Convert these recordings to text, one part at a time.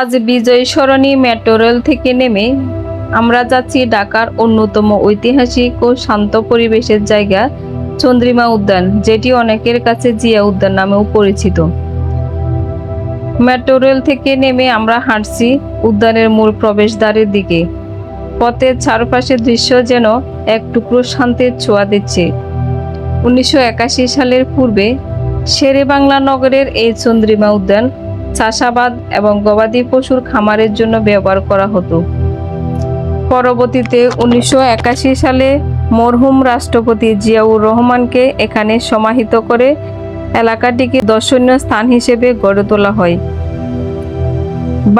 আজ বিজয় সরণি metro rail থেকে নেমে আমরা যাচ্ছি ঢাকার অন্যতম ঐতিহাসিক ও শান্ত পরিবেশের জায়গা চন্দ্রিমা উদ্যান, যেটি অনেকের কাছে জিয়া উদ্যান নামেও পরিচিত। মেট্রো রেল থেকে নেমে আমরা হাঁটছি উদ্যানের মূল প্রবেশদ্বারের দিকে। পথের চারপাশের দৃশ্য যেন এক টুকরো শান্তির ছোঁয়া দিচ্ছে। উনিশশো একাশি সালের পূর্বে শেরে বাংলা নগরের এই চন্দ্রিমা উদ্যান চাষাবাদ এবং গবাদি পশুর খামারের জন্য ব্যবহার করা হতো। পরবর্তীতে উনিশশো একাশি সালে মরহুম রাষ্ট্রপতি জিয়াউর রহমানকে এখানে সমাহিত করে এলাকাটিকে দর্শনীয় স্থান হিসেবে গড়ে তোলা হয়।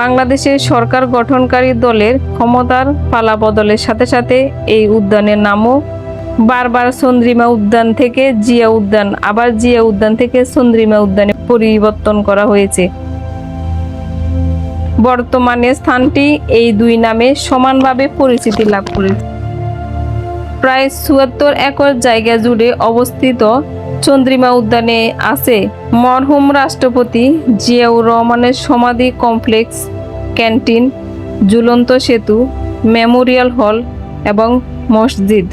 বাংলাদেশের সরকার গঠনকারী দলের ক্ষমতার পালা বদলের সাথে সাথে এই উদ্যানের নামও বারবার চন্দ্রিমা উদ্যান থেকে জিয়া উদ্যান, আবার জিয়া উদ্যান থেকে চন্দ্রিমা উদ্যানে পরিবর্তন করা হয়েছে। বর্তমানে স্থানটি এই দুই নামে সমানভাবে পরিচিতি লাভ করেছে। প্রায় চুয়াত্তর একর জায়গা জুড়ে অবস্থিত চন্দ্রিমা উদ্যানে আছে মরহুম রাষ্ট্রপতি জিয়াউর রহমানের সমাধি কমপ্লেক্স, ক্যান্টিন, ঝুলন্ত সেতু, মেমোরিয়াল হল এবং মসজিদ।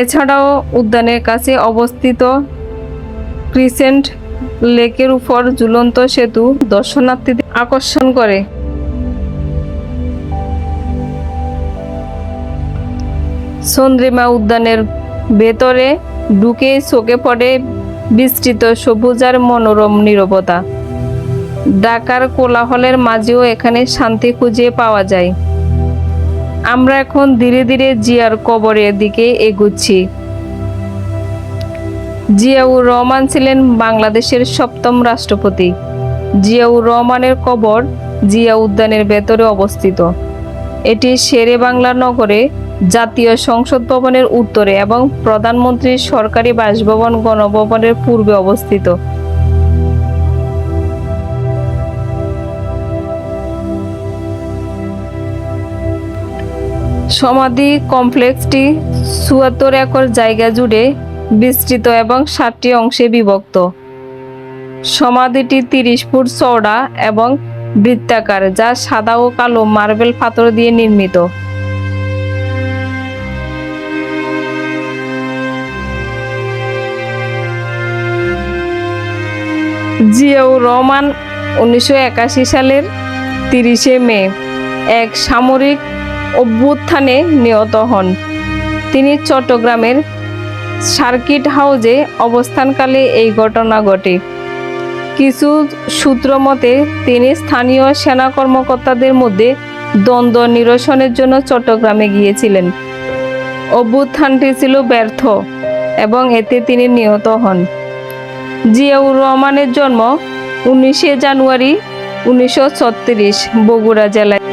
এছাড়াও উদ্যানের কাছে অবস্থিত ক্রিসেন্ট লেকের উপর ঝুলন্ত সেতু দর্শনার্থীদের আকর্ষণ করে। চন্দ্রিমা উদ্যানের ভেতরে ঢুকে চোখে পড়ে বিস্তৃত সবুজ আর মনোরম নীরবতা। ঢাকার কোলাহলের মাঝেও এখানে শান্তি খুঁজে পাওয়া যায়। আমরা এখন ধীরে ধীরে জিয়ার কবরের দিকে এগুচ্ছি। জিয়াউর রহমান ছিলেন বাংলাদেশের সপ্তম রাষ্ট্রপতি। জিয়াউর রহমানের কবর জিয়া উদ্যানের ভেতরে অবস্থিত। এটি শেরে বাংলা নগরে জাতীয় সংসদ ভবনের উত্তরে এবং প্রধানমন্ত্রীর সরকারি বাসভবন গণভবনের পূর্বে অবস্থিত। সমাধি কমপ্লেক্সটি চুয়াত্তর একর জায়গা জুড়ে বিস্তৃত এবং ষাটটি অংশে বিভক্ত। সমাধিটি তিরিশ ফুট চওড়া এবং বৃত্তাকার, যা সাদা ও কালো মার্বেল পাথর দিয়ে নির্মিত। জিয়াউর রহমান উনিশশো একাশি সালের তিরিশে মে এক সামরিক অভ্যুত্থানে নিহত হন। তিনি চট্টগ্রামের সার্কিট হাউজে অবস্থানকালে এই ঘটনা ঘটে। কিছু সূত্র মতে, তিনি স্থানীয় সেনা কর্মকর্তাদের মধ্যে দ্বন্দ্ব নিরসনের জন্য চট্টগ্রামে গিয়েছিলেন। অভ্যুত্থানটি ছিল ব্যর্থ এবং এতে তিনি নিহত হন। জিয়াউর রহমানের জন্ম উনিশে জানুয়ারি উনিশশো ছত্রিশ বগুড়া জেলায়।